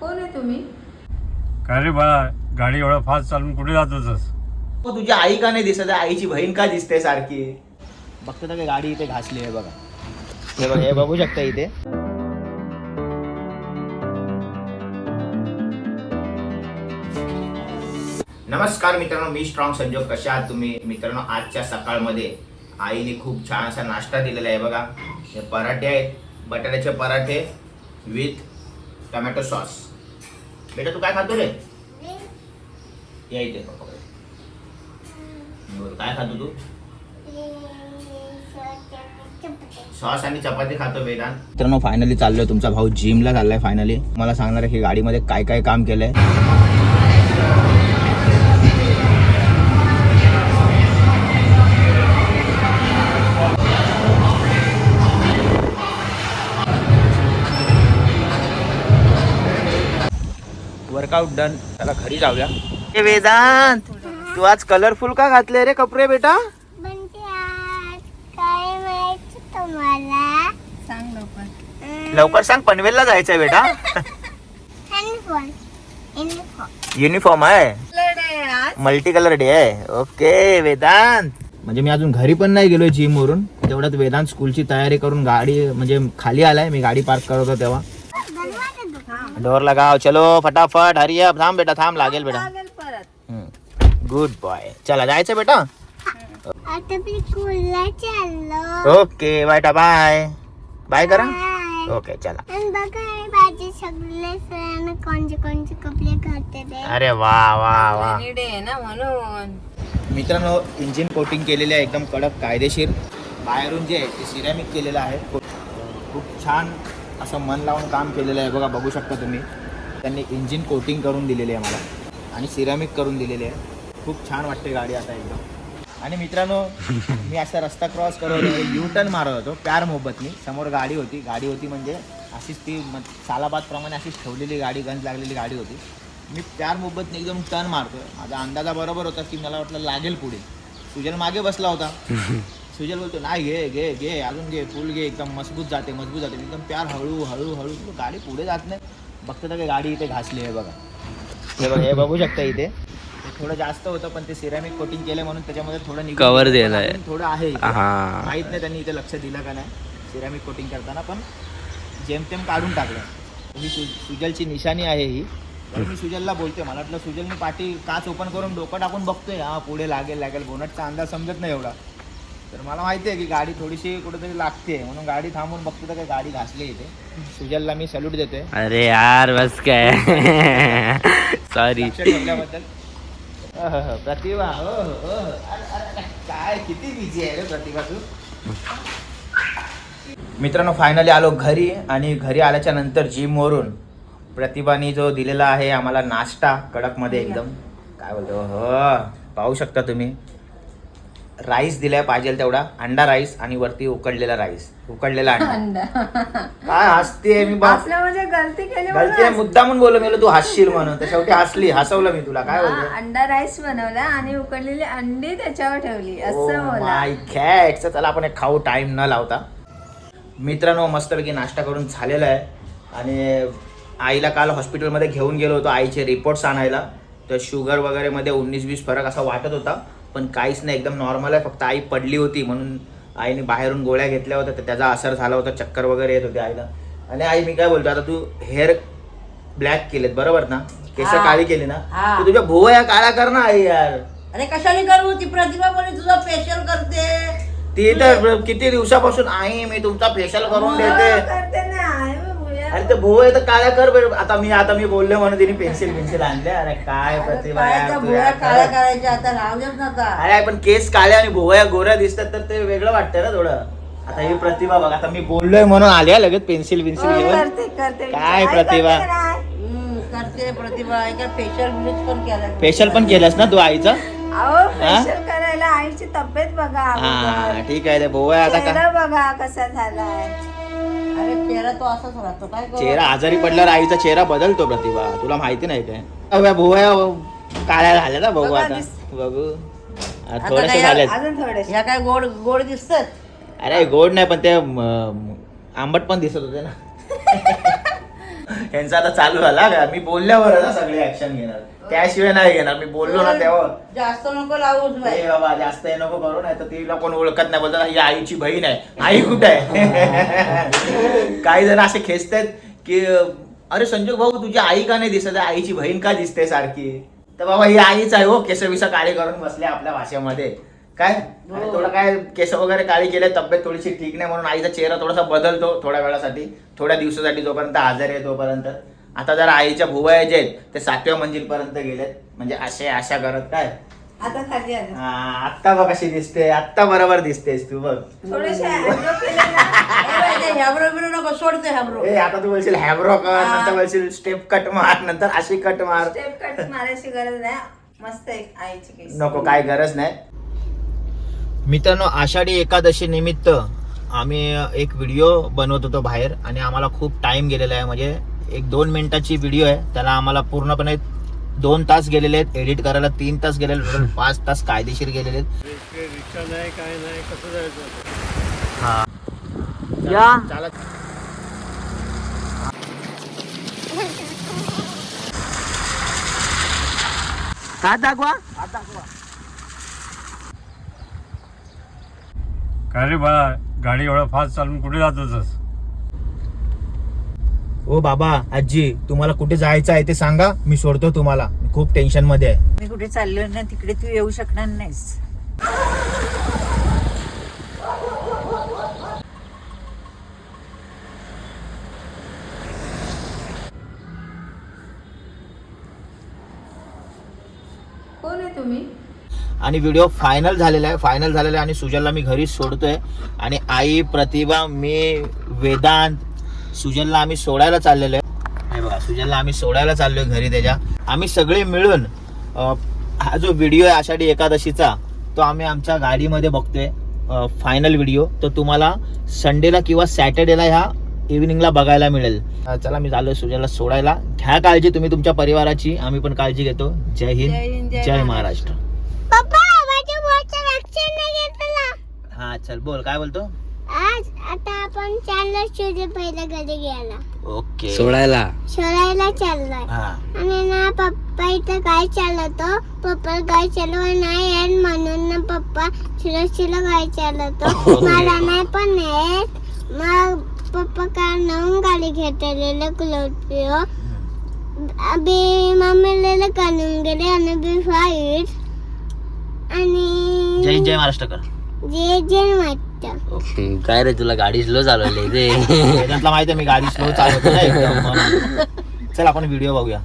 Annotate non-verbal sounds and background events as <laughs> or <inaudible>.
कोण आहे तुम्ही? काय रे बाळा गाडी एवढा फास्ट चालून कुठे जात होतस? तुझी आई का नाही दिसत? आहे? आईची बहीण का दिसते सारखी? बघतो तर गाडी इथे घासली आहे बघा. हे बघा हे बघू शकता इथे. नमस्कार मित्रांनो मी स्ट्रॉंग संजोग. कशा आहात तुम्ही? मित्रांनो आजच्या सकाळमध्ये आईने खूप छान असा नाश्ता दिलेला आहे बघा. हे पराठे आहेत. बटाट्याचे पराठे विथ टमॅटो सॉस बेटा तू काय खातो रे? या इथे. बोल, काय खातो तू? सॉस आणि चपाती खातो वेदांत मित्रांनो फायनली चाललोय. तुमचा भाऊ जिमला चाललाय फायनली मला सांगणार आहे की गाडीमध्ये काय काय काम केलंय. वर्कआउट डन त्याला घरी जाऊया. ए वेदांत तू आज कलरफुल का घातले रे कपडे बेटा? म्हणजे लवकर. लवकर सांग पनवेलला जायचंय बेटा. युनिफॉर्म युनिफॉर्म आहे. मल्टी कलर डे आहे. ओके वेदांत. म्हणजे मी अजून घरी पण नाही गेलोय जिम वरून. तेवढ्यात वेदांत स्कूलची तयारी करून गाडी म्हणजे खाली आलाय. मी गाडी पार्क करत होतो तेव्हा. डोर लगाव चलो फटाफट हरी अप थांब बेटा थांब लागेल बेटा। लागेल परत। गुड बॉय चला जायचं बेटा? आता मी स्कूलला चाललो। ओके बायटा बाय बाय करा। ओके चला। आणि बघा हे माझे सगळे फ्रेंड कोणते कोणते कपडे घालते ते. अरे वा वा वा। निडे आहे ना म्हणून. मित्रांनो इंजिन कोटिंग केलेले आहे एकदम कडक कायदेशीर. बाहेरून जे आहे ते सिरॅमिक केलेलं आहे. खूप खूप छान असं मन लावून काम केलेलं आहे. बघा बघू शकता तुम्ही. त्यांनी इंजिन कोटिंग करून दिलेली आहे मला. आणि सिरामिक करून दिलेली आहे. खूप छान वाटते गाडी आता एकदम. आणि मित्रांनो मी असा रस्ता क्रॉस करत होतो. यू टर्न मारत होतो. प्यार मोहब्बतनी. समोर गाडी होती. गाडी होती म्हणजे अशीच ती म- सालाबादप्रमाणे अशीच ठेवलेली गाडी गंज लागलेली गाडी होती. मी प्यार मोहब्बतने एकदम टर्न मारतोय. माझा अंदाजा बरोबर होता की मला वाटलं लागेल पुढे. सुजल मागे बसला होता. सुजल बोलतो नाही घे घे घे अजून घे फुल घे एकदम मजबूत जाते मजबूत जाते. एकदम प्यार हळू हळू हळू गाडी पुढे जात नाही. बघतो तर गाडी इथे घासली आहे बघा. हे बघा हे बघू शकता इथे. थोडं जास्त होतं पण ते सिरॅमिक कोटिंग केलं म्हणून त्याच्यामध्ये थोडं. दिलंय. अजून थोडं आहे. हा. माहीत नाही त्यांनी इथे लक्ष दिलं का नाही सिरॅमिक कोटिंग करताना पण जेमतेम काढून टाकलं ही सु सुजलची निशाणी आहे ही. तर मी सुजलला बोलतोय मला वाटलं सुजलनी पाठी काच ओपन करून डोकं टाकून बघतोय. हा पुढे लागेल लागेल. बोनटचा अंदाज समजत नाही एवढा. तर मला माहिती आहे की गाडी थोडीशी कुठेतरी लागते म्हणून गाडी थांबून बघतो तर काही गाडी घासली इथे. सुजलला मी सल्यूट देतोय. अरे यार बस काय? सॉरी लक्ष ठेवल्याबद्दल. अहं, प्रतिभा हो. अरे, अरे, अरे, काय किती बिझी आहे रे प्रतिभा तू? मित्रांनो फायनली आलो घरी आणि घरी आल्याच्यानंतर जिम वरून प्रतिभाने जो दिलेला आहे आम्हाला नाश्ता कडकमध्ये एकदम. काय बोलतो? हो पाहू शकता तुम्ही. राईस दिलाय पाहिजे तेवढा. अंडा राईस आणि वरती उकडलेला राईस. उकडलेला अंडा. काय हसते मी म्हणजे गलती केली गलती म्हणून बोललो मी तू हसशील म्हणून. तर शेवटी हसली. हसवलं मी तुला. काय बोलतो अंडा राईस बनवला आणि उकडलेली अंडी त्याच्यावर ठेवली. Oh असं माय कॅट चला आपण एक खाऊ. टाइम न लावता. मित्रांनो मस्तपैकी नाश्ता करून झालेला आहे. आणि आईला काल हॉस्पिटलमध्ये घेऊन गेलो होतो. आईचे रिपोर्ट्स आणायला. तर शुगर वगैरे मध्ये उन्नीस वीस फरक असा वाटत होता. पण काहीच नाही एकदम नॉर्मल आहे. फक्त आई पडली होती म्हणून आईने बाहेरून गोळ्या घेतल्या होत्या तर त्याचा असर झाला होता चक्कर वगैरे येत होते आईला. आणि आई मी काय बोलतो आता तू हेअर ब्लॅक केलेत बरोबर ना? केस. काळी केली ना. तू तुझ्या भुवया काळा कर ना आई यार. अरे कशाने करू? ती प्रतिभा बोले तुझा फेशियल करते. ती तर किती दिवसापासून आई मी तुमचा फेशियल करून देते. अरे ते भुव आहे तर काळ्या कर. आता मी आता मी बोलले म्हणून तिने पेन्सिल पेन्सिल आणले अरे काय प्रतिभा काय यार त्या तू भुवया यार. काळ्या करायच्या आता नका अरे पण केस काळ्या आणि भुवया गोऱ्या दिसतात तर ते वेगळं वाटतं ना थोडं आता ही प्रतिभा बघ आता मी बोललोय म्हणून आली हा लगेच पेन्सिल पेन्सिल हो, घेऊन करते करते काय प्रतिभा? करते? हम्म, प्रतिभा एका फेशियल ब्लीच पण केला फेशियल पण केलंस ना तू आईचं अहो फेशियल करायला आईची तब्येत बघा हा अगोदर. ठीक आहे ते भुवया आता का चेहरा बघा कसा झालाय अरे चेहरा तो असाच राहतो काय करू? चेहरा आजारी पडल्यावर आईचा चेहरा बदलतो प्रतिभा. तुला माहिती नाही काय? अव्या भुवया काळ्या झाल्या ना बघू बघा, आता. बघू. आता थोडेसे काय- झालेत. अजून थोडेसे. ह्या काय गोड गोड दिसतात? अरे गोड नाही पण ते म, आंबट पण दिसत होते ना. <laughs> यांचा आता चालू झाला. का मी बोलल्यावर ना सगळे ऍक्शन घेणार. त्याशिवाय नाही घेणार. मी बोललो ना तेव्हा. जास्त नको ए बाई. बाबा जास्त हे नको करू नाही तर तिला कोण ओळखत नाही. बोलतात ही आईची बहीण आहे. आई कुठे आहे? <laughs> काही जण असे खेचतात की अरे संजोग भाऊ तुझी आई का नाही दिसत? आईची बहीण का दिसते सारखी? तर बाबा ही आईच आहे हो केस बिस काळे करून बसले आपल्या भाषेमध्ये. काय? आणि थोडं काय केस वगैरे काळी केले तब्येत थोडीशी ठीक नाही म्हणून आईचा चेहरा थोडासा बदलतो थोड्या वेळासाठी थोड्या दिवसासाठी जोपर्यंत आजारी आहे तोपर्यंत. आता जर आईच्या भुवया जे आहेत ते सातव्या मंजिलपर्यंत गेलेत. म्हणजे असे आशा करत काय? आता खाली आलं. हा, आत्ता बघ कशी दिसते आत्ता बरोबर दिसतेस तू बघ. थोडेसे eyebrow केले ना. ह्या बरोबर नको सोडते ए आता तू बोलशील हॅब्रो कर नंतर बोलशील स्टेप कट मार नंतर अशी कट मार. स्टेप कट मारायची गरज नाही. मस्त एक आईची केस नको काय गरज नाही. मित्रांनो आषाढी एकादशी निमित्त आम्ही एक व्हिडिओ बनवत होतो बाहेर आणि आम्हाला खूप टाइम गेलेला आहे. म्हणजे एक दोन मिनिटाची व्हिडिओ आहे. त्याला आम्हाला पूर्णपणे दोन तास गेलेले आहेत. एडिट करायला तीन तास गेलेले टोटल पाच तास कायदेशीर गेलेले आहेत. रिक्षा नाही काय दाखवा. काय रे बाळा गाडी एवढं फास्ट चालून कुठे जात होतस? ओ बाबा आजी तुम्हाला कुठे जायचं आहे ते सांगा. मी सोडतो तुम्हाला. मी खूप टेन्शनमध्ये आहे. मी कुठे चाललो ना तिकडे तू येऊ शकणार नाहीस. कोण आहे तुम्ही? आणि व्हिडिओ फायनल झालेला आहे फायनल झालेला आहे आणि सुजलला मी घरी सोडतोय. आणि आई प्रतिभा मी वेदांत सुजलला आम्ही सोडायला चाललेलो आहे. हे बघा सुजलला आम्ही सोडायला चाललोय घरी त्याच्या. आम्ही सगळे मिळून हा जो व्हिडिओ आहे आषाढी एकादशीचा तो आम्ही आमच्या गाडीमध्ये बघतोय फायनल व्हिडिओ तो तुम्हाला संडेला किंवा सॅटर्डेला ह्या इव्हिनिंगला बघायला मिळेल. चला मी चाललोय सुजलला सोडायला. घ्या काळजी तुम्ही तुमच्या परिवाराची. आम्ही पण काळजी घेतो. जय हिंद, जय महाराष्ट्र. पप्पा माझ्या बोटचं रक्षण नाही घेतला हा चल बोल काय बोलतो? आज आता आपण चाललो शोधे पहिल्या घरी गेला ओके. सोडायला. सोडायला चाललोय. हा. आणि ना पप्पा इथं काय चालवतो? पप्पा गाय चालव नाही येत म्हणून ना पप्पा सुरक्षेला गाय चालवतो? मला नाही पण येत. मग पप्पा काय नवीन गाडी घेतलेलं क्लोपिओ बी मम्मीला काढून गेले आणि बी फाईट आणि जय जय महाराष्ट्र कर जे जे वाटतं काय रे तुला गाडी स्लो चालवली ते वेदांतला माहिती आहे मी गाडी स्लो चालवतो ना एकदम. म्हणून. <laughs> चल आपण व्हिडिओ बघूया.